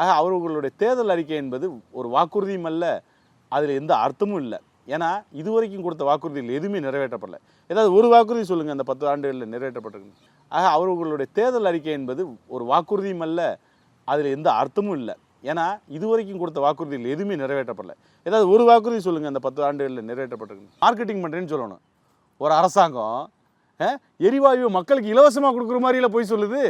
ஆக அவர்களுடைய தேர்தல் அறிக்கை என்பது ஒரு வாக்குறுதியும் அல்ல அதில் எந்த அர்த்தமும் இல்லை. ஏன்னா இதுவரைக்கும் கொடுத்த வாக்குறுதிகள் எதுவுமே நிறைவேற்றப்படல. ஏதாவது ஒரு வாக்குறுதி சொல்லுங்கள் அந்த பத்து ஆண்டுகளில் நிறைவேற்றப்பட்டிருக்கு. ஆக அவர்களுடைய தேர்தல் அறிக்கை என்பது ஒரு வாக்குறுதியும் அல்ல அதில் எந்த அர்த்தமும் இல்லை. ஏன்னா இதுவரைக்கும் கொடுத்த வாக்குறுதிகள் எதுவுமே நிறைவேற்றப்படல. ஏதாவது ஒரு வாக்குறுதி சொல்லுங்கள் அந்த பத்து ஆண்டுகளில் நிறைவேற்றப்பட்டிருக்கு. மார்க்கெட்டிங் பண்ணுறேன்னு சொல்லணும். ஒரு அரசாங்கம் எரிவாயு மக்களுக்கு இலவசமாக கொடுக்குற மாதிரியில் போய் சொல்லுது.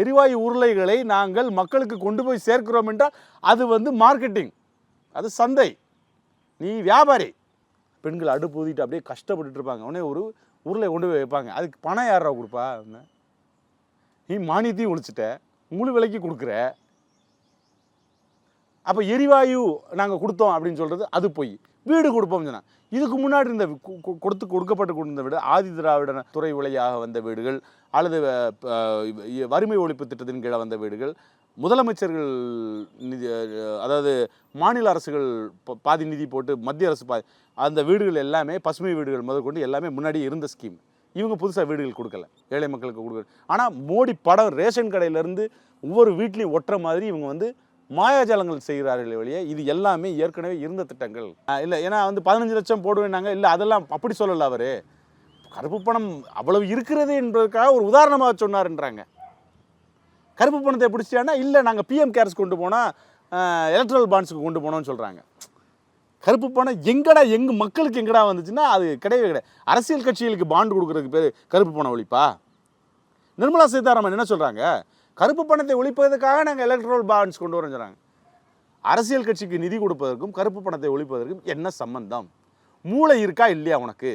எரிவாயு உருளைகளை நாங்கள் மக்களுக்கு கொண்டு போய் சேர்க்கிறோம் என்றால் அது வந்து மார்க்கெட்டிங் அது சந்தை. நீ வியாபாரி. பெண்கள் அடுப்பு ஊதிட்டு அப்படியே கஷ்டப்பட்டுட்டு இருப்பாங்க. உடனே ஒரு உருளை கொண்டு போய் வைப்பாங்க. அதுக்கு பணம் யாரா கொடுப்பா? நீ மானியத்தையும் ஒழிச்சிட்ட. முழு விலைக்கு கொடுக்குற. அப்போ எரிவாயு நாங்கள் கொடுத்தோம் அப்படின்னு சொல்கிறது அது போய். வீடு கொடுப்போம் சொன்னால் இதுக்கு முன்னாடி இருந்த கு- கொடுத்து கொடுக்கப்பட்டு கொடுத்த வீடு ஆதி திராவிட துறை உலையாக வந்த வீடுகள் அல்லது வறுமை ஒழிப்பு திட்டத்தின் கீழே வந்த வீடுகள் முதலமைச்சர்கள் நிதி அதாவது மாநில அரசுகள் பாதி நிதி போட்டு மத்திய அரசு பாதி அந்த வீடுகள் எல்லாமே பசுமை வீடுகள் முதற்கொண்டு எல்லாமே முன்னாடி இருந்த ஸ்கீம் இவங்க புதுசாக வீடுகள் கொடுக்கல. ஏழை மக்களுக்கு கொடுக்கல. ஆனால் மோடி படம் ரேஷன் கடையிலேருந்து ஒவ்வொரு வீட்லேயும் ஒட்டுற மாதிரி இவங்க வந்து மாயாஜாலங்கள் செய்கிறார்களே வழியே இது எல்லாமே ஏற்கனவே இருந்த திட்டங்கள். இல்லை ஏன்னா வந்து பதினஞ்சு லட்சம் போடுவேன்னாங்க இல்லை அதெல்லாம் அப்படி சொல்லலை அவர். கருப்பு பணம் அவ்வளவு இருக்கிறது என்பதற்காக ஒரு உதாரணமாக சொன்னார்ன்றாங்க கருப்பு பணத்தை பிடிச்சிட்டானா இல்லை நாங்கள் பிஎம் கேர்ஸ் கொண்டு போனால் எலக்ட்ரல் பாண்ட்ஸுக்கு கொண்டு போனோம்னு சொல்கிறாங்க கருப்பு பணம் எங்கடா எங்க மக்களுக்கு எங்கடா வந்துச்சுன்னா அது கிடையவே கிடையாது. அரசியல் கட்சிகளுக்கு பாண்டு கொடுக்குறதுக்கு பேர் கருப்பு பணம் ஒழிப்பா? நிர்மலா சீதாராமன் என்ன சொல்கிறாங்க கருப்பு பணத்தை ஒழிப்பதற்காக நாங்கள் எலக்ட்ரல் பாண்ட்ஸ் கொண்டு வரோம் சொல்கிறாங்க அரசியல் கட்சிக்கு நிதி கொடுப்பதற்கும் கருப்பு பணத்தை ஒழிப்பதற்கும் என்ன சம்பந்தம்? மூளை இருக்கா இல்லையா உனக்கு?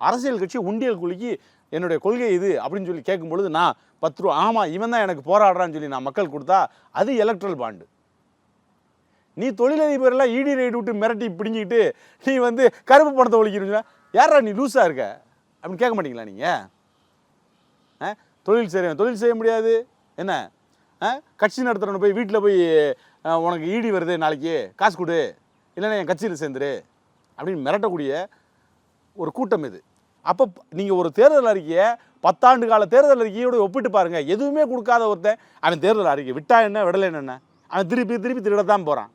அரசியல் கட்சி உண்டியல் குலுக்கி என்னுடைய கொள்கை இது அப்படின்னு சொல்லி கேட்கும் பொழுது நான் பத்து ரூபா ஆமாம் இவன் தான் எனக்கு போராடுறான்னு சொல்லி நான் மக்கள் கொடுத்தா அது எலக்ட்ரல் பாண்டு நீ தொழிலதிபரெல்லாம் இடி ரைடு விட்டு மிரட்டி பிடிஞ்சிக்கிட்டு நீ வந்து கருப்பு பணத்தை ஒழிக்கிறீங்களா யாரா நீ லூஸாக இருக்க? அப்படின்னு கேட்க மாட்டீங்களா நீங்கள் தொழில் செய்கிறேன் தொழில் செய்ய முடியாது. என்ன? ஆ? கட்சி நடத்துகிறவன போய் வீட்டில் போய் உனக்கு ஈடி வருது நாளைக்கு காசு கொடு. இல்லைன்னா என் கட்சியில் சேர்ந்துரு. அப்படின்னு மிரட்டக்கூடிய ஒரு கூட்டம் இது. அப்போ நீங்கள் ஒரு தேர்தல் அறிக்கையை பத்தாண்டு கால தேர்தல் அறிக்கையோட ஒப்பிட்டு பாருங்கள் எதுவுமே கொடுக்காத ஒருத்தன் அவன் தேர்தல் அறிக்கை விட்டா என்ன விடலை என்ன? அவன் திருப்பி திருப்பி திருடத்தான் போகிறான்